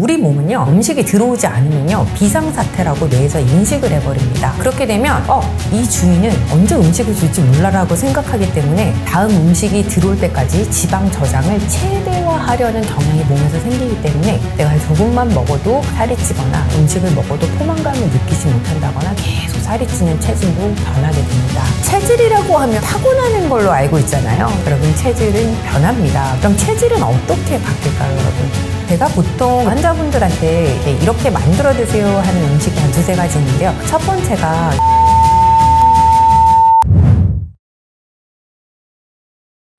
우리 몸은요 음식이 들어오지 않으면요 비상사태라고 뇌에서 인식을 해버립니다. 그렇게 되면 어 이 주인은 언제 음식을 줄지 몰라라고 생각하기 때문에 다음 음식이 들어올 때까지 지방 저장을 최대화하려는 경향이 몸에서 생기기 때문에 내가 조금만 먹어도 살이 찌거나 음식을 먹어도 포만감을 느끼지 못한다거나 계속 살이 찌는 체질로 변하게 됩니다. 체질이라고 하면 타고나는 걸로 알고 있잖아요. 여러분 체질은 변합니다. 그럼 체질은 어떻게 바뀔까요 여러분 제가 보통 환자분들한테 이렇게 만들어 드세요 하는 음식이 한 두세 가지 있는데요. 첫 번째가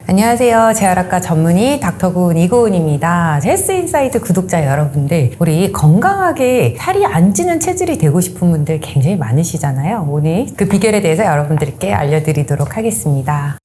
안녕하세요. 재활학과 전문의 닥터구은 이고은입니다. 헬스 인사이드 구독자 여러분들, 우리 건강하게 살이 안 찌는 체질이 되고 싶은 분들 굉장히 많으시잖아요. 오늘 그 비결에 대해서 여러분들께 알려드리도록 하겠습니다.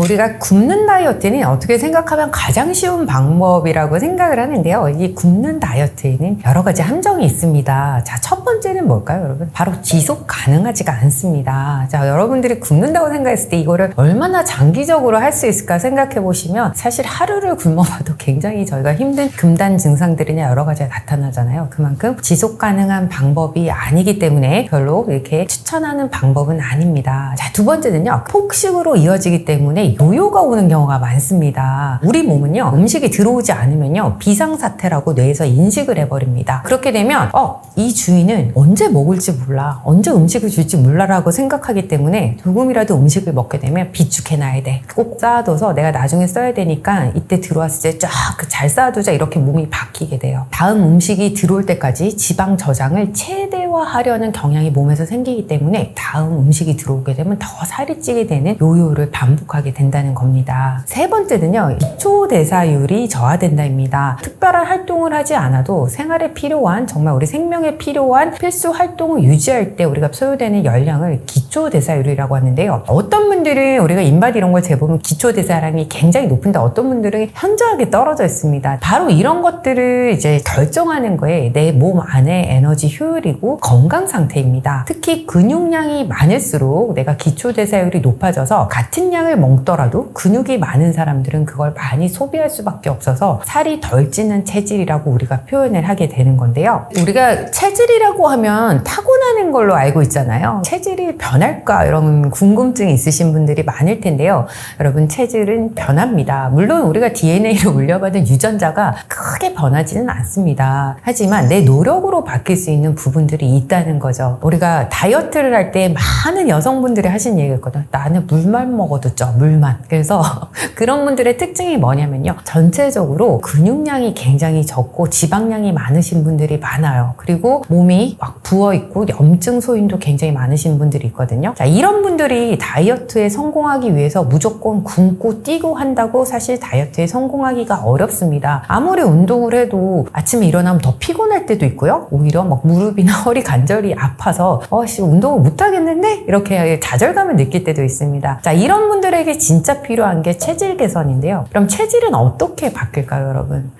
우리가 굶는 다이어트는 어떻게 생각하면 가장 쉬운 방법이라고 생각을 하는데요. 이 굶는 다이어트에는 여러 가지 함정이 있습니다. 자, 첫 번째는 뭘까요, 여러분? 바로 지속 가능하지가 않습니다. 자, 여러분들이 굶는다고 생각했을 때 이거를 얼마나 장기적으로 할 수 있을까 생각해 보시면 사실 하루를 굶어봐도 굉장히 저희가 힘든 금단 증상들이나 여러 가지가 나타나잖아요. 그만큼 지속 가능한 방법이 아니기 때문에 별로 이렇게 추천하는 방법은 아닙니다. 자, 두 번째는요. 폭식으로 이어지기 때문에 요요가 오는 경우가 많습니다. 우리 몸은요, 음식이 들어오지 않으면요, 비상사태라고 뇌에서 인식을 해버립니다. 그렇게 되면, 어, 이 주인은 언제 먹을지 몰라, 언제 음식을 줄지 몰라라고 생각하기 때문에 조금이라도 음식을 먹게 되면 비축해놔야 돼. 꼭 쌓아둬서 내가 나중에 써야 되니까 이때 들어왔을 때 쫙 잘 쌓아두자 이렇게 몸이 바뀌게 돼요. 다음 음식이 들어올 때까지 지방 저장을 최대화하려는 경향이 몸에서 생기기 때문에 다음 음식이 들어오게 되면 더 살이 찌게 되는 요요를 반복하게 된다는 겁니다. 세 번째는요, 기초 대사율이 저하된다입니다. 특별한 활동을 하지 않아도 생활에 필요한 정말 우리 생명에 필요한 필수 활동을 유지할 때 우리가 소요되는 열량을 기초 대사율이라고 하는데요. 어떤 분들은 우리가 인바디 이런 걸 재보면 기초 대사량이 굉장히 높은데 어떤 분들은 현저하게 떨어져 있습니다. 바로 이런 것들을 이제 결정하는 거에 내 몸 안의 에너지 효율이고 건강 상태입니다. 특히 근육량이 많을수록 내가 기초 대사율이 높아져서 같은 양을 먹더라도 근육이 많은 사람들은 그걸 많이 소비할 수밖에 없어서 살이 덜 찌는 체질이라고 우리가 표현을 하게 되는 건데요. 우리가 체질이라고 하면 타고나는 걸로 알고 있잖아요. 체질이 변할까 이런 궁금증이 있으신 분들이 많을 텐데요. 여러분 체질은 변합니다. 물론 우리가 DNA로 물려받은 유전자가 크게 변하지는 않습니다. 하지만 내 노력으로 바뀔 수 있는 부분들이 있다는 거죠. 우리가 다이어트를 할 때 많은 여성분들이 하신 얘기가 있거든. 나는 물만 먹어도 쪄, 물 만. 그래서 그런 분들의 특징이 뭐냐면요. 전체적으로 근육량이 굉장히 적고 지방량이 많으신 분들이 많아요. 그리고 몸이 막 부어있고 염증 소인도 굉장히 많으신 분들이 있거든요. 자, 이런 분들이 다이어트에 성공하기 위해서 무조건 굶고 뛰고 한다고 사실 다이어트에 성공하기가 어렵습니다. 아무리 운동을 해도 아침에 일어나면 더 피곤할 때도 있고요. 오히려 막 무릎이나 허리 관절이 아파서 어씨 운동을 못 하겠는데 이렇게 좌절감을 느낄 때도 있습니다. 자, 이런 분들에게 진짜 필요한 게 체질 개선인데요. 그럼 체질은 어떻게 바뀔까요, 여러분?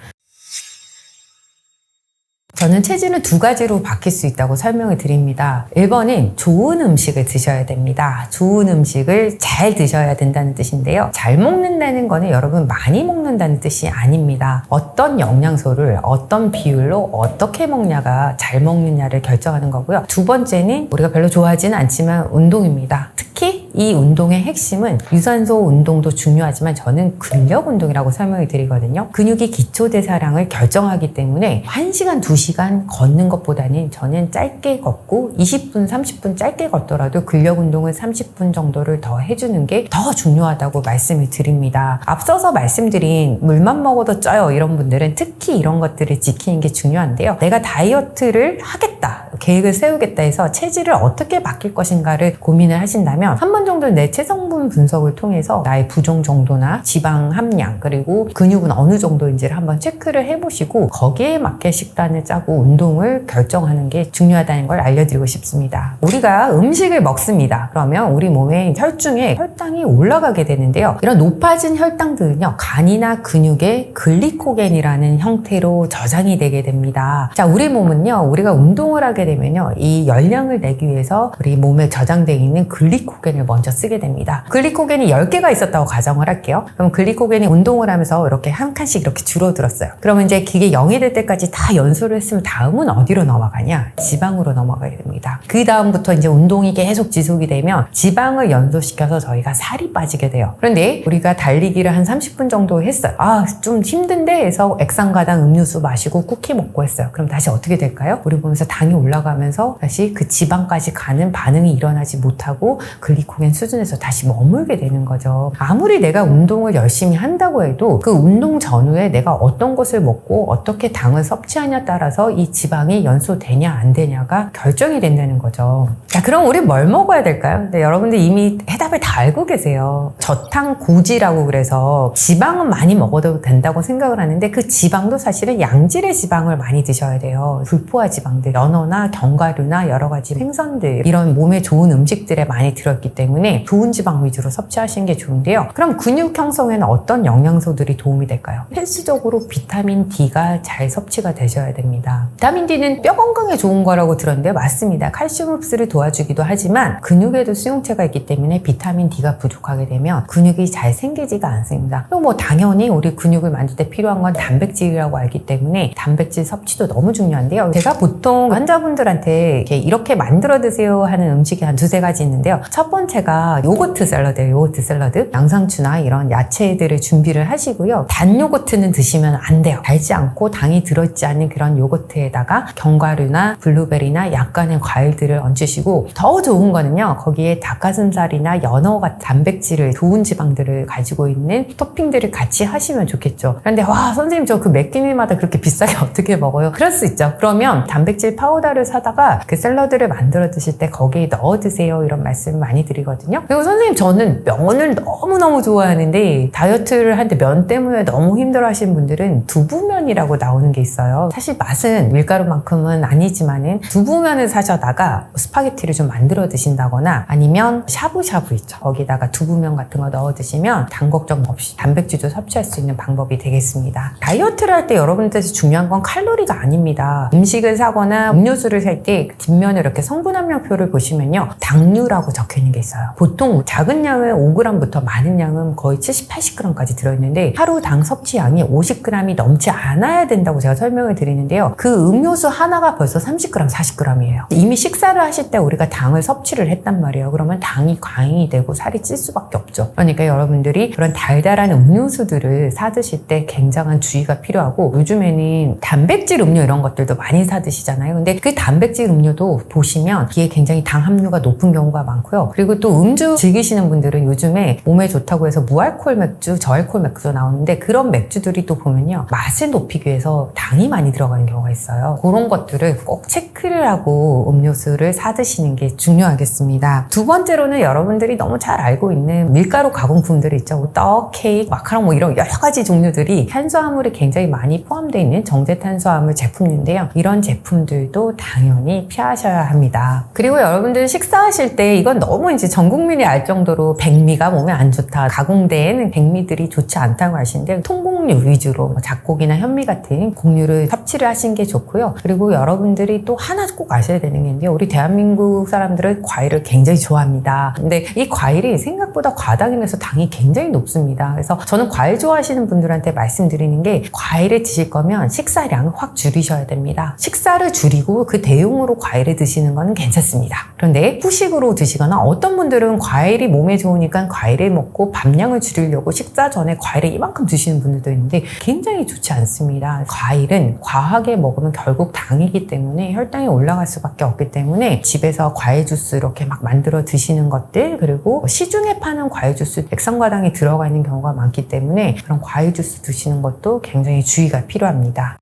저는 체질은 두 가지로 바뀔 수 있다고 설명을 드립니다. 1번은 좋은 음식을 드셔야 됩니다. 좋은 음식을 잘 드셔야 된다는 뜻인데요. 잘 먹는다는 거는 여러분 많이 먹는다는 뜻이 아닙니다. 어떤 영양소를 어떤 비율로 어떻게 먹냐가 잘 먹느냐를 결정하는 거고요. 두 번째는 우리가 별로 좋아하지는 않지만 운동입니다. 특히 이 운동의 핵심은 유산소 운동도 중요하지만 저는 근력 운동이라고 설명을 드리거든요. 근육이 기초 대사량을 결정하기 때문에 1시간, 2시간 걷는 것보다는 저는 짧게 걷고 20분, 30분 짧게 걷더라도 근력 운동을 30분 정도를 더 해주는 게 더 중요하다고 말씀을 드립니다. 앞서서 말씀드린 물만 먹어도 쪄요 이런 분들은 특히 이런 것들을 지키는 게 중요한데요. 내가 다이어트를 하겠다. 계획을 세우겠다 해서 체질을 어떻게 바뀔 것인가를 고민을 하신다면 한 번 정도 내 체성분 분석을 통해서 나의 부종 정도나 지방 함량 그리고 근육은 어느 정도인지를 한번 체크를 해보시고 거기에 맞게 식단을 짜고 운동을 결정하는 게 중요하다는 걸 알려드리고 싶습니다. 우리가 음식을 먹습니다. 그러면 우리 몸에 혈중에 혈당이 올라가게 되는데요. 이런 높아진 혈당들은요 간이나 근육에 글리코겐이라는 형태로 저장이 되게 됩니다. 자, 우리 몸은요 우리가 운동을 운동을 하게 되면요. 이 열량을 내기 위해서 우리 몸에 저장되어 있는 글리코겐을 먼저 쓰게 됩니다. 글리코겐이 10개가 있었다고 가정을 할게요. 그럼 글리코겐이 운동을 하면서 이렇게 한 칸씩 이렇게 줄어들었어요. 그러면 이제 그게 0이 될 때까지 다 연소를 했으면 다음은 어디로 넘어가냐? 지방으로 넘어가게 됩니다. 그 다음부터 이제 운동이 계속 지속이 되면 지방을 연소시켜서 저희가 살이 빠지게 돼요. 그런데 우리가 달리기를 한 30분 정도 했어요. 아, 좀 힘든데 해서 액상가당 음료수 마시고 쿠키 먹고 했어요. 그럼 다시 어떻게 될까요? 우리 몸에서 당이 올라가면서 다시 그 지방까지 가는 반응이 일어나지 못하고 글리코겐 수준에서 다시 머물게 되는 거죠. 아무리 내가 운동을 열심히 한다고 해도 그 운동 전후에 내가 어떤 것을 먹고 어떻게 당을 섭취하냐 따라서 이 지방이 연소되냐 안 되냐가 결정이 된다는 거죠. 자, 그럼 우리 뭘 먹어야 될까요? 근데 여러분들 이미 해답을 다 알고 계세요. 저탄 고지라고 그래서 지방은 많이 먹어도 된다고 생각을 하는데 그 지방도 사실은 양질의 지방을 많이 드셔야 돼요. 불포화 지방들, 연 어나 견과류나 여러 가지 생선들 이런 몸에 좋은 음식들에 많이 들어있기 때문에 좋은 지방 위주로 섭취하시는 게 좋은데요. 그럼 근육 형성에는 어떤 영양소들이 도움이 될까요? 필수적으로 비타민 D가 잘 섭취가 되셔야 됩니다. 비타민 D는 뼈 건강에 좋은 거라고 들었는데 맞습니다. 칼슘 흡수를 도와주기도 하지만 근육에도 수용체가 있기 때문에 비타민 D가 부족하게 되면 근육이 잘 생기지가 않습니다. 그리고 뭐 당연히 우리 근육을 만들 때 필요한 건 단백질이라고 알기 때문에 단백질 섭취도 너무 중요한데요. 제가 보통 환자분들한테 이렇게, 만들어 드세요 하는 음식이 한 두세 가지 있는데요. 첫 번째가 요거트 샐러드예요. 요거트 샐러드. 양상추나 이런 야채들을 준비를 하시고요. 단 요거트는 드시면 안 돼요. 달지 않고 당이 들어있지 않은 그런 요거트에다가 견과류나 블루베리나 약간의 과일들을 얹으시고 더 좋은 거는요. 거기에 닭가슴살이나 연어 같은 단백질을 좋은 지방들을 가지고 있는 토핑들을 같이 하시면 좋겠죠. 그런데 와 선생님 저 그 매 끼니마다 그렇게 비싸게 어떻게 먹어요? 그럴 수 있죠. 그러면 단백질 파우더를 사다가 그 샐러드를 만들어 드실 때 거기에 넣어 드세요. 이런 말씀 많이 드리거든요. 그리고 선생님 저는 면을 너무너무 좋아하는데 다이어트를 할 때 면 때문에 너무 힘들어 하시는 분들은 두부면이라고 나오는 게 있어요. 사실 맛은 밀가루만큼은 아니지만은 두부면을 사셔다가 스파게티를 좀 만들어 드신다거나 아니면 샤브샤브 있죠. 거기다가 두부면 같은 거 넣어 드시면 당 걱정 없이 단백질도 섭취할 수 있는 방법이 되겠습니다. 다이어트를 할 때 여러분들한테 중요한 건 칼로리가 아닙니다. 음식을 사거나 음료수를 살 때 뒷면에 이렇게 성분 함량표를 보시면요. 당류라고 적혀 있는 게 있어요. 보통 작은 양은 5g부터 많은 양은 거의 70, 80g까지 들어있는데 하루 당 섭취량이 50g이 넘지 않아야 된다고 제가 설명을 드리는데요. 그 음료수 하나가 벌써 30g, 40g이에요. 이미 식사를 하실 때 우리가 당을 섭취를 했단 말이에요. 그러면 당이 과잉이 되고 살이 찔 수밖에 없죠. 그러니까 여러분들이 그런 달달한 음료수들을 사 드실 때 굉장한 주의가 필요하고 요즘에는 단백질 음료 이런 것들도 많이 사 드시잖아요. 근데 그 단백질 음료도 보시면 이게 굉장히 당 함유가 높은 경우가 많고요. 그리고 또 음주 즐기시는 분들은 요즘에 몸에 좋다고 해서 무알콜 맥주, 저알콜 맥주도 나오는데 그런 맥주들이 또 보면요. 맛을 높이기 위해서 당이 많이 들어가는 경우가 있어요. 그런 것들을 꼭 체크를 하고 음료수를 사 드시는 게 중요하겠습니다. 두 번째로는 여러분들이 너무 잘 알고 있는 밀가루 가공품들 있죠. 뭐 떡, 케이크, 마카롱 뭐 이런 여러 가지 종류들이 탄수화물이 굉장히 많이 포함되어 있는 정제탄수화물 제품인데요. 이런 제품들 도 당연히 피하셔야 합니다. 그리고 여러분들 식사하실 때 이건 너무 이제 전 국민이 알 정도로 백미가 몸에 안 좋다. 가공된 백미들이 좋지 않다고 하시는데 통곡류 위주로 뭐 잡곡이나 현미 같은 곡류를 섭취를 하시는 게 좋고요. 그리고 여러분들이 또 하나 꼭 아셔야 되는 게. 우리 대한민국 사람들은 과일을 굉장히 좋아합니다. 근데 이 과일이 생각보다 과당이면서 당이 굉장히 높습니다. 그래서 저는 과일 좋아하시는 분들한테 말씀드리는 게 과일을 드실 거면 식사량을 확 줄이셔야 됩니다. 식사를 줄이 고 그 대용으로 과일을 드시는 거는 괜찮습니다. 그런데 후식으로 드시거나 어떤 분들은 과일이 몸에 좋으니까 과일을 먹고 밥량을 줄이려고 식사 전에 과일을 이만큼 드시는 분들도 있는데 굉장히 좋지 않습니다. 과일은 과하게 먹으면 결국 당이기 때문에 혈당이 올라갈 수밖에 없기 때문에 집에서 과일 주스 이렇게 막 만들어 드시는 것들 그리고 시중에 파는 과일 주스 액상과당이 들어가 있는 경우가 많기 때문에 그런 과일 주스 드시는 것도 굉장히 주의가 필요합니다.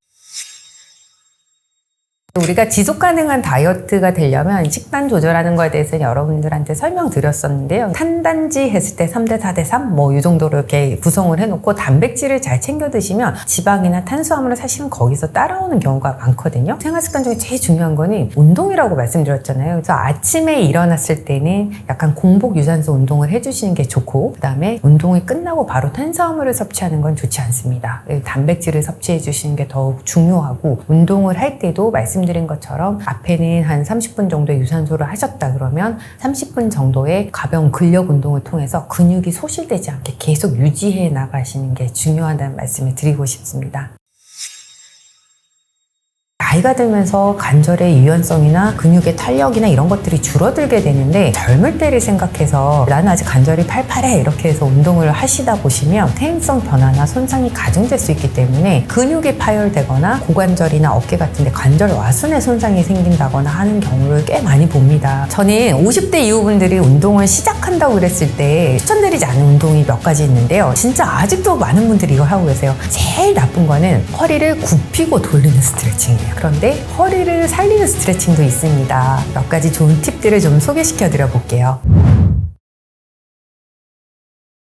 우리가 지속 가능한 다이어트가 되려면 식단 조절하는 거에 대해서 여러분들한테 설명드렸었는데요. 탄단지 했을 때 3대 4대 3 뭐 이 정도로 이렇게 구성을 해놓고 단백질을 잘 챙겨 드시면 지방이나 탄수화물은 사실은 거기서 따라오는 경우가 많거든요. 생활 습관 중에 제일 중요한 거는 운동이라고 말씀드렸잖아요. 그래서 아침에 일어났을 때는 약간 공복 유산소 운동을 해주시는 게 좋고 그 다음에 운동이 끝나고 바로 탄수화물을 섭취하는 건 좋지 않습니다. 단백질을 섭취해 주시는 게 더욱 중요하고 운동을 할 때도 말씀 말씀드린 것처럼 앞에는 한 30분 정도의 유산소를 하셨다 그러면 30분 정도의 가벼운 근력 운동을 통해서 근육이 소실되지 않게 계속 유지해 나가시는 게 중요하다는 말씀을 드리고 싶습니다. 나이가 들면서 관절의 유연성이나 근육의 탄력이나 이런 것들이 줄어들게 되는데 젊을 때를 생각해서 나는 아직 관절이 팔팔해 이렇게 해서 운동을 하시다 보시면 퇴행성 변화나 손상이 가중될 수 있기 때문에 근육이 파열되거나 고관절이나 어깨 같은데 관절 와순에 손상이 생긴다거나 하는 경우를 꽤 많이 봅니다. 저는 50대 이후분들이 운동을 시작한다고 그랬을 때 추천드리지 않은 운동이 몇 가지 있는데요. 진짜 아직도 많은 분들이 이걸 하고 계세요. 제일 나쁜 거는 허리를 굽히고 돌리는 스트레칭이에요. 그런데 허리를 살리는 스트레칭도 있습니다. 몇 가지 좋은 팁들을 좀 소개시켜 드려 볼게요.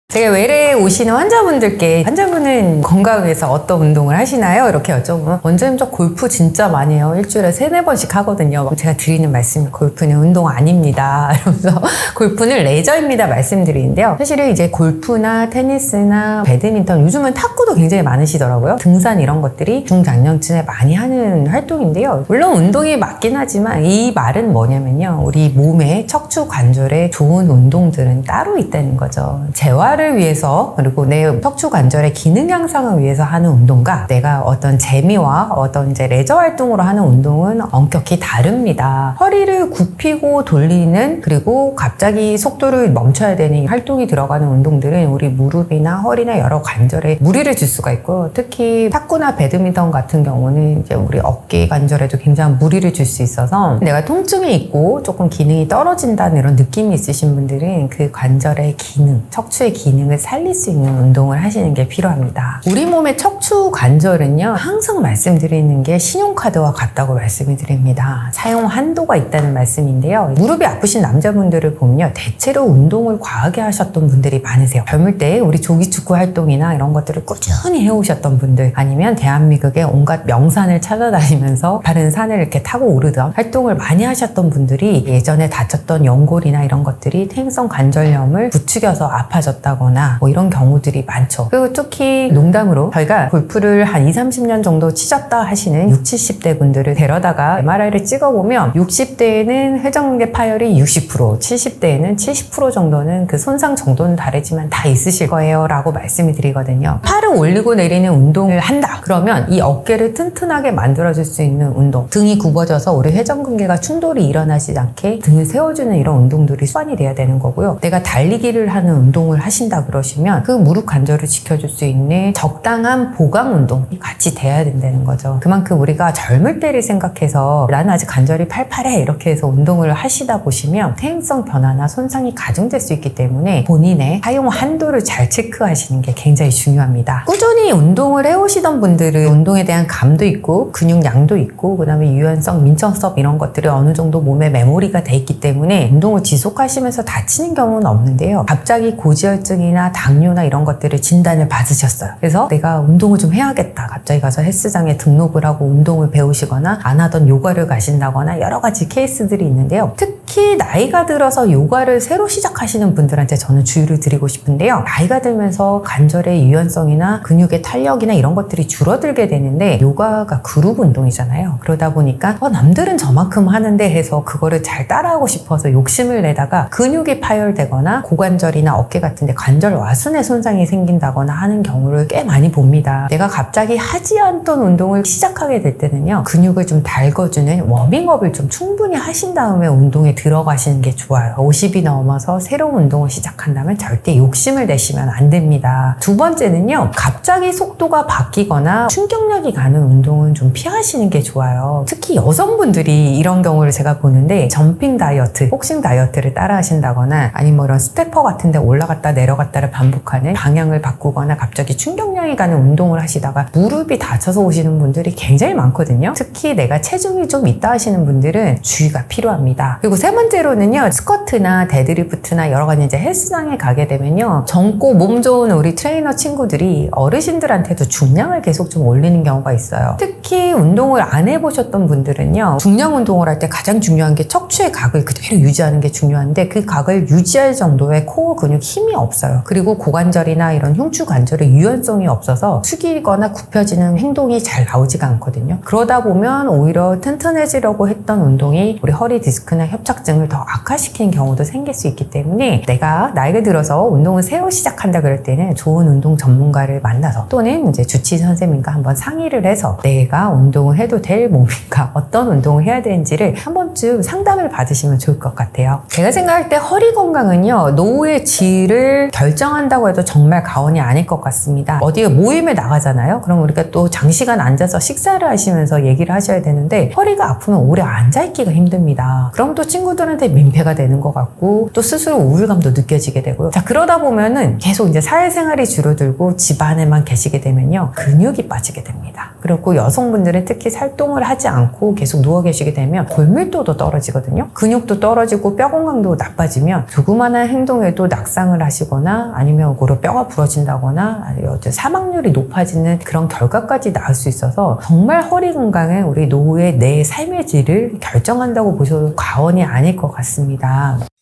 제가 외래에 오시는 환자분들께 환자분은 건강을 위해서 어떤 운동을 하시나요? 이렇게 여쭤보면 원장님 저 골프 진짜 많이 해요. 일주일에 세네 번씩 하거든요. 제가 드리는 말씀이 골프는 운동 아닙니다. 이러면서 골프는 레저입니다 말씀드리는데요. 사실은 이제 골프나 테니스나 배드민턴 요즘은 탁구도 굉장히 많으시더라고요. 등산 이런 것들이 중장년층에 많이 하는 활동인데요. 물론 운동이 맞긴 하지만 이 말은 뭐냐면요. 우리 몸의 척추 관절에 좋은 운동들은 따로 있다는 거죠. 재활 를 위해서 그리고 내 척추 관절의 기능 향상을 위해서 하는 운동과 내가 어떤 재미와 어떤 이제 레저 활동으로 하는 운동은 엄격히 다릅니다. 허리를 굽히고 돌리는 그리고 갑자기 속도를 멈춰야 되는 활동이 들어가는 운동들은 우리 무릎이나 허리나 여러 관절에 무리를 줄 수가 있고 특히 탁구나 배드민턴 같은 경우는 이제 우리 어깨 관절에도 굉장히 무리를 줄 수 있어서 내가 통증이 있고 조금 기능이 떨어진다는 이런 느낌이 있으신 분들은 그 관절의 기능, 척추의 기능 기능을 살릴 수 있는 운동을 하시는 게 필요합니다. 우리 몸의 척추 관절은요, 항상 말씀드리는 게 신용카드와 같다고 말씀을 드립니다. 사용 한도가 있다는 말씀인데요. 무릎이 아프신 남자분들을 보면요, 대체로 운동을 과하게 하셨던 분들이 많으세요. 젊을 때 우리 조기축구 활동이나 이런 것들을 꾸준히 해오셨던 분들, 아니면 대한민국의 온갖 명산을 찾아다니면서 다른 산을 이렇게 타고 오르던 활동을 많이 하셨던 분들이 예전에 다쳤던 연골이나 이런 것들이 퇴행성 관절염을 부추겨서 아파졌다고 하거나 뭐 이런 경우들이 많죠. 그리고 특히 농담으로 저희가 골프를 한 2, 30년 정도 치셨다 하시는 60, 70대 분들을 데려다가 MRI를 찍어보면 60대에는 회전근개 파열이 60%, 70대에는 70% 정도는 그 손상 정도는 다르지만 다 있으실 거예요 라고 말씀을 드리거든요. 팔을 올리고 내리는 운동을 한다. 그러면 이 어깨를 튼튼하게 만들어줄 수 있는 운동 등이 굽어져서 우리 회전근개가 충돌이 일어나지 않게 등을 세워주는 이런 운동들이 수반이 돼야 되는 거고요. 내가 달리기를 하는 운동을 하신다 하신다 그러시면 그 무릎 관절을 지켜줄 수 있는 적당한 보강 운동이 같이 돼야 된다는 거죠. 그만큼 우리가 젊을 때를 생각해서 나는 아직 관절이 팔팔해 이렇게 해서 운동을 하시다 보시면 퇴행성 변화나 손상이 가중될 수 있기 때문에 본인의 사용 한도를 잘 체크하시는 게 굉장히 중요합니다. 꾸준히 운동을 해오시던 분들은 운동에 대한 감도 있고 근육량도 있고 그다음에 유연성, 민첩성 이런 것들이 어느 정도 몸에 메모리가 돼 있기 때문에 운동을 지속하시면서 다치는 경우는 없는데요. 갑자기 고지혈증 이 고혈이나 당뇨나 이런 것들을 진단을 받으셨어요. 그래서 내가 운동을 좀 해야겠다. 갑자기 가서 헬스장에 등록을 하고 운동을 배우시거나 안 하던 요가를 가신다거나 여러 가지 케이스들이 있는데요. 특히 나이가 들어서 요가를 새로 시작하시는 분들한테 저는 주의를 드리고 싶은데요. 나이가 들면서 관절의 유연성이나 근육의 탄력이나 이런 것들이 줄어들게 되는데 요가가 그룹 운동이잖아요. 그러다 보니까 어, 남들은 저만큼 하는데 해서 그거를 잘 따라하고 싶어서 욕심을 내다가 근육이 파열되거나 고관절이나 어깨 같은데 관절 와순에 손상이 생긴다거나 하는 경우를 꽤 많이 봅니다. 내가 갑자기 하지 않던 운동을 시작하게 될 때는요, 근육을 좀 달궈주는 워밍업을 좀 충분히 하신 다음에 운동에 들 어가시는 게 좋아요. 50이 넘어서 새로운 운동을 시작한다면 절대 욕심을 내시면 안 됩니다. 두 번째는요, 갑자기 속도가 바뀌거나 충격력이 가는 운동은 좀 피하시는 게 좋아요. 특히 여성분들이 이런 경우를 제가 보는데, 점핑 다이어트, 복싱 다이어트를 따라 하신다거나, 아니면 뭐 이런 스태퍼 같은 데 올라갔다 내려 내려갔다를 반복하는 방향을 바꾸거나 갑자기 충격량이 가는 운동을 하시다가 무릎이 다쳐서 오시는 분들이 굉장히 많거든요. 특히 내가 체중이 좀 있다 하시는 분들은 주의가 필요합니다. 그리고 세 번째로는요, 스쿼트나 데드리프트나 여러 가지 이제 헬스장에 가게 되면요, 젊고 몸 좋은 우리 트레이너 친구들이 어르신들한테도 중량을 계속 좀 올리는 경우가 있어요. 특히 운동을 안 해보셨던 분들은요, 중량 운동을 할 때 가장 중요한 게 척추의 각을 그대로 유지하는 게 중요한데 그 각을 유지할 정도의 코어 근육 힘이 없어요. 그리고 고관절이나 이런 흉추 관절의 유연성이 없어서 숙이거나 굽혀지는 행동이 잘 나오지가 않거든요. 그러다 보면 오히려 튼튼해지려고 했던 운동이 우리 허리 디스크나 협착 증을 더 악화시키는 경우도 생길 수 있기 때문에 내가 나이가 들어서 운동을 새로 시작한다 그럴 때는 좋은 운동 전문가를 만나서 또는 이제 주치 선생님과 한번 상의를 해서 내가 운동을 해도 될 몸인가 어떤 운동을 해야 되는지를 한 번쯤 상담을 받으시면 좋을 것 같아요. 제가 생각할 때 허리 건강은요 노후의 질을 결정한다고 해도 정말 가언이 아닐 것 같습니다. 어디에 모임에 나가잖아요. 그럼 우리가 또 장시간 앉아서 식사를 하시면서 얘기를 하셔야 되는데 허리가 아프면 오래 앉아 있기가 힘듭니다. 그럼 또 친구 들한테 민폐가 되는 것 같고 또 스스로 우울감도 느껴지게 되고요. 자 그러다 보면은 계속 이제 사회생활이 줄어들고 집안에만 계시게 되면요 근육이 빠지게 됩니다. 그리고 여성분들은 특히 살동을 하지 않고 계속 누워 계시게 되면 골밀도도 떨어지거든요. 근육도 떨어지고 뼈 건강도 나빠지면 조그마한 행동에도 낙상을 하시거나 아니면 고로 뼈가 부러진다거나 사망률이 높아지는 그런 결과까지 나올 수 있어서 정말 허리 건강은 우리 노후의 내 삶의 질을 결정한다고 보셔도 과언이 아닐 것 같습니다.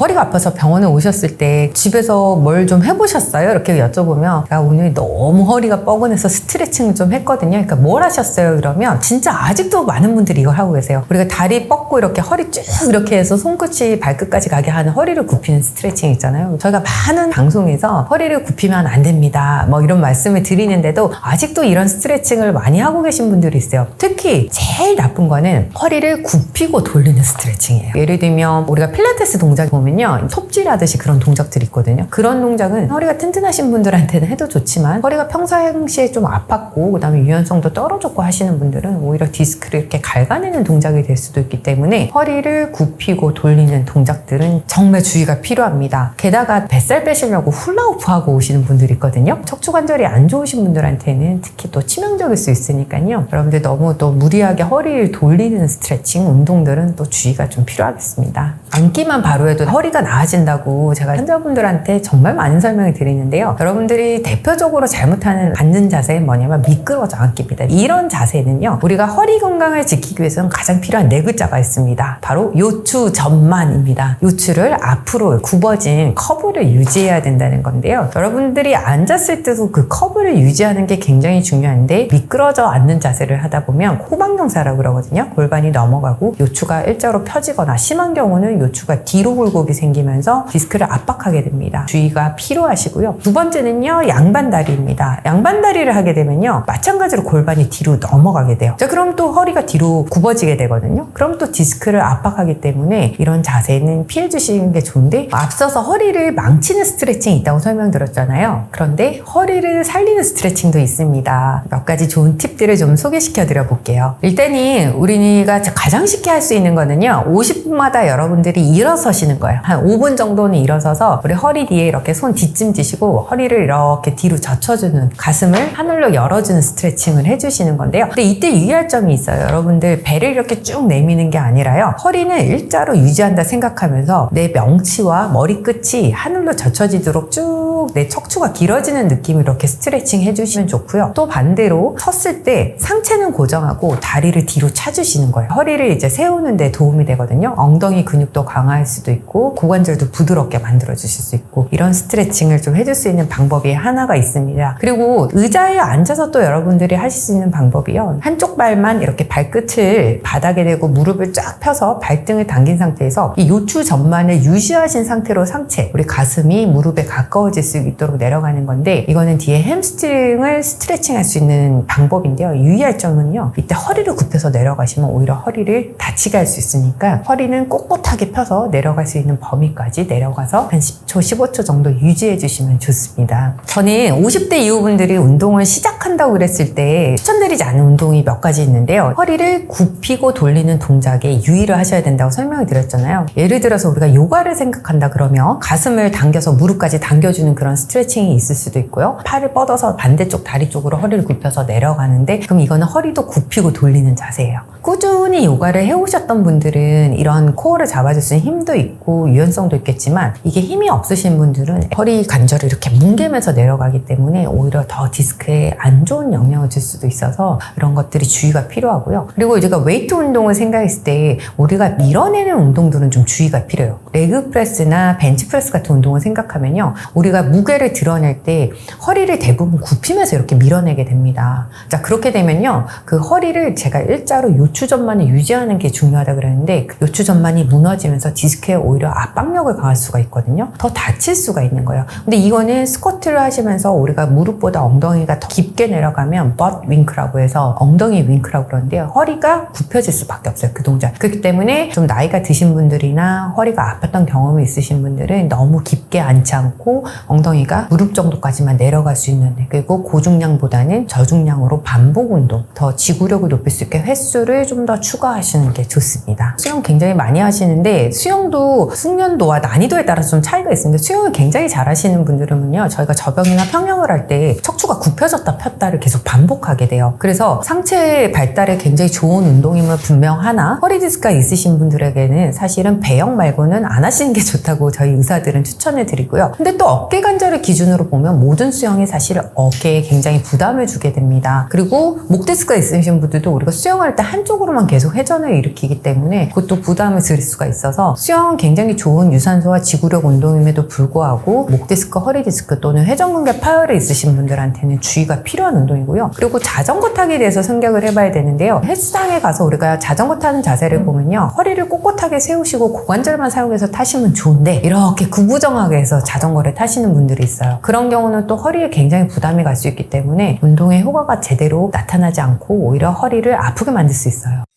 허리가 아파서 병원에 오셨을 때 집에서 뭘 좀 해보셨어요? 이렇게 여쭤보면 나 오늘 너무 허리가 뻐근해서 스트레칭을 좀 했거든요. 그러니까 뭘 하셨어요? 이러면 진짜 아직도 많은 분들이 이걸 하고 계세요. 우리가 다리 뻗고 이렇게 허리 쭉 이렇게 해서 손끝이 발끝까지 가게 하는 허리를 굽히는 스트레칭 있잖아요. 저희가 많은 방송에서 허리를 굽히면 안 됩니다. 뭐 이런 말씀을 드리는데도 아직도 이런 스트레칭을 많이 하고 계신 분들이 있어요. 특히 제일 나쁜 거는 허리를 굽히고 돌리는 스트레칭이에요. 예를 들면 우리가 필라테스 동작 보면요. 톱질하듯이 그런 동작들이 있거든요. 그런 동작은 허리가 튼튼하신 분들한테는 해도 좋지만 허리가 평상시에 좀 아팠고 그다음에 유연성도 떨어졌고 하시는 분들은 오히려 디스크를 이렇게 갉아내는 동작이 될 수도 있기 때문에 허리를 굽히고 돌리는 동작들은 정말 주의가 필요합니다. 게다가 뱃살 빼시려고 훌라후프 하고 오시는 분들이 있거든요. 척추 관절이 안 좋으신 분들한테는 특히 또 치명적일 수 있으니까요. 여러분들 너무 또 무리하게 허리를 돌리는 스트레칭 운동들은 또 주의가 좀 필요하겠습니다. 앉기만 바로 해도 허리가 나아진다고 제가 환자분들한테 정말 많은 설명을 드리는데요. 여러분들이 대표적으로 잘못하는 앉는 자세는 뭐냐면 미끄러져 앉기입니다. 이런 자세는요. 우리가 허리 건강을 지키기 위해서는 가장 필요한 네 글자가 있습니다. 바로 요추 전만입니다. 요추를 앞으로 굽어진 커브를 유지해야 된다는 건데요. 여러분들이 앉았을 때도 그 커브를 유지하는 게 굉장히 중요한데 미끄러져 앉는 자세를 하다 보면 호박경사라고 그러거든요. 골반이 넘어가고 요추가 일자로 펴지거나 심한 경우는 요추가 뒤로 굴 곡이 생기면서 디스크를 압박하게 됩니다. 주의가 필요하시고요. 두 번째는요, 양반다리입니다. 양반다리를 하게 되면요, 마찬가지로 골반이 뒤로 넘어가게 돼요. 자, 그럼 또 허리가 뒤로 굽어지게 되거든요. 그럼 또 디스크를 압박하기 때문에 이런 자세는 피해 주시는 게 좋은데, 앞서서 허리를 망치는 스트레칭이 있다고 설명드렸잖아요. 그런데 허리를 살리는 스트레칭도 있습니다. 몇 가지 좋은 팁들을 좀 소개시켜 드려 볼게요. 일단은 우리가 가장 쉽게 할 수 있는 거는요, 50분마다 여러분들이 일어서시는 거예요. 한 5분 정도는 일어서서 우리 허리 뒤에 이렇게 손 뒤쯤 지시고 허리를 이렇게 뒤로 젖혀주는 가슴을 하늘로 열어주는 스트레칭을 해주시는 건데요. 근데 이때 유의할 점이 있어요. 여러분들 배를 이렇게 쭉 내미는 게 아니라요. 허리는 일자로 유지한다 생각하면서 내 명치와 머리끝이 하늘로 젖혀지도록 쭉 내 척추가 길어지는 느낌으로 이렇게 스트레칭 해주시면 좋고요. 또 반대로 섰을 때 상체는 고정하고 다리를 뒤로 차주시는 거예요. 허리를 이제 세우는 데 도움이 되거든요. 엉덩이 근육도 강화할 수도 있고 고관절도 부드럽게 만들어 주실 수 있고 이런 스트레칭을 좀 해줄 수 있는 방법이 하나가 있습니다. 그리고 의자에 앉아서 또 여러분들이 하실 수 있는 방법이요. 한쪽 발만 이렇게 발끝을 바닥에 대고 무릎을 쫙 펴서 발등을 당긴 상태에서 이 요추 전만을 유지하신 상태로 상체 우리 가슴이 무릎에 가까워질 수 있도록 내려가는 건데 이거는 뒤에 햄스트링을 스트레칭 할 수 있는 방법인데요. 유의할 점은요. 이때 허리를 굽혀서 내려가시면 오히려 허리를 다치게 할 수 있으니까 허리는 꼿꼿하게 펴서 내려갈 수 있는 범위까지 내려가서 한 10초, 15초 정도 유지해 주시면 좋습니다. 저는 50대 이후분들이 운동을 시작한다고 그랬을 때 추천드리지 않은 운동이 몇 가지 있는데요. 허리를 굽히고 돌리는 동작에 유의를 하셔야 된다고 설명을 드렸잖아요. 예를 들어서 우리가 요가를 생각한다 그러면 가슴을 당겨서 무릎까지 당겨주는 그런 스트레칭이 있을 수도 있고요. 팔을 뻗어서 반대쪽 다리 쪽으로 허리를 굽혀서 내려가는데 그럼 이거는 허리도 굽히고 돌리는 자세예요. 꾸준히 요가를 해오셨던 분들은 이런 코어를 잡아줄 수 있는 힘도 있고 유연성도 있겠지만 이게 힘이 없으신 분들은 허리 관절을 이렇게 뭉개면서 내려가기 때문에 오히려 더 디스크에 안 좋은 영향을 줄 수도 있어서 이런 것들이 주의가 필요하고요. 그리고 우리가 웨이트 운동을 생각했을 때 우리가 밀어내는 운동들은 좀 주의가 필요해요. 레그 프레스나 벤치 프레스 같은 운동을 생각하면요. 우리가 무게를 드러낼 때 허리를 대부분 굽히면서 이렇게 밀어내게 됩니다. 자, 그렇게 되면요. 그 허리를 제가 일자로 요추전만을 유지하는 게 중요하다 그랬는데 그 요추전만이 무너지면서 디스크에 오히려 압박력을 가할 수가 있거든요. 더 다칠 수가 있는 거예요. 근데 이거는 스쿼트를 하시면서 우리가 무릎보다 엉덩이가 더 깊게 내려가면 버 윙크라고 해서 엉덩이 윙크라고 그러는데요. 허리가 굽혀질 수밖에 없어요. 그 동작. 그렇기 때문에 좀 나이가 드신 분들이나 허리가 아팠던 경험이 있으신 분들은 너무 깊게 앉지 않고 엉덩이가 무릎 정도까지만 내려갈 수 있는데 그리고 고중량보다는 저중량으로 반복 운동 더 지구력을 높일 수 있게 횟수를 좀 더 추가하시는 게 좋습니다. 수영 굉장히 많이 하시는데 수영도 숙련도와 난이도에 따라서 좀 차이가 있습니다. 수영을 굉장히 잘하시는 분들은요 저희가 저병이나 평영을 할 때 척추가 굽혀졌다 폈다를 계속 반복하게 돼요. 그래서 상체 발달에 굉장히 좋은 운동임을 분명하나 허리 디스크가 있으신 분들에게는 사실은 배영 말고는 안 하시는 게 좋다고 저희 의사들은 추천을 드리고요. 근데 또 어깨 관절을 기준으로 보면 모든 수영이 사실 어깨에 굉장히 부담을 주게 됩니다. 그리고 목 디스크가 있으신 분들도 우리가 수영할 때 한쪽으로만 계속 회전을 일으키기 때문에 그것도 부담을 들 수가 있어서 수영은 굉장히 좋은 유산소와 지구력 운동임에도 불구하고 목 디스크, 허리 디스크 또는 회전근개 파열이 있으신 분들한테는 주의가 필요한 운동이고요. 그리고 자전거 타기에 대해서 생각을 해봐야 되는데요. 헬스장에 가서 우리가 자전거 타는 자세를 보면요. 허리를 꼿꼿하게 세우시고 고관절만 사용해서 타시면 좋은데 이렇게 구부정하게 해서 자전거를 타시는 분들이 있어요. 그런 경우는 또 허리에 굉장히 부담이 갈 수 있기 때문에 운동의 효과가 제대로 나타나지 않고 오히려 허리를 아프게 만들 수 있어요.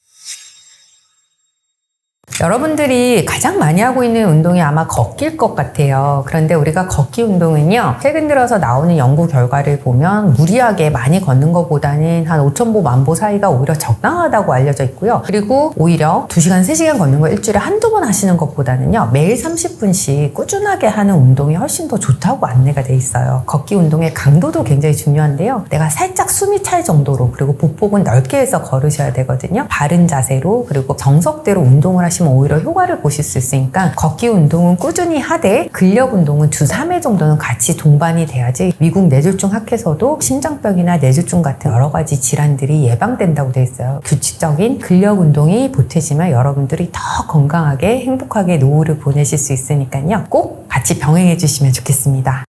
여러분들이 가장 많이 하고 있는 운동이 아마 걷기일 것 같아요. 그런데 우리가 걷기 운동은요, 최근 들어서 나오는 연구 결과를 보면 무리하게 많이 걷는 것보다는 한 5,000보, 만보 사이가 오히려 적당하다고 알려져 있고요. 그리고 오히려 2시간, 3시간 걷는 거 일주일에 한두 번 하시는 것보다는요, 매일 30분씩 꾸준하게 하는 운동이 훨씬 더 좋다고 안내가 돼 있어요. 걷기 운동의 강도도 굉장히 중요한데요. 내가 살짝 숨이 찰 정도로, 그리고 보폭은 넓게 해서 걸으셔야 되거든요. 바른 자세로, 그리고 정석대로 운동을 하시면 오히려 효과를 보실 수 있으니까 걷기 운동은 꾸준히 하되 근력 운동은 주 3회 정도는 같이 동반이 돼야지 미국 뇌졸중 학회에서도 심장병이나 뇌졸중 같은 여러 가지 질환들이 예방된다고 돼 있어요. 규칙적인 근력 운동이 보태지만 여러분들이 더 건강하게 행복하게 노후를 보내실 수 있으니까요. 꼭 같이 병행해 주시면 좋겠습니다.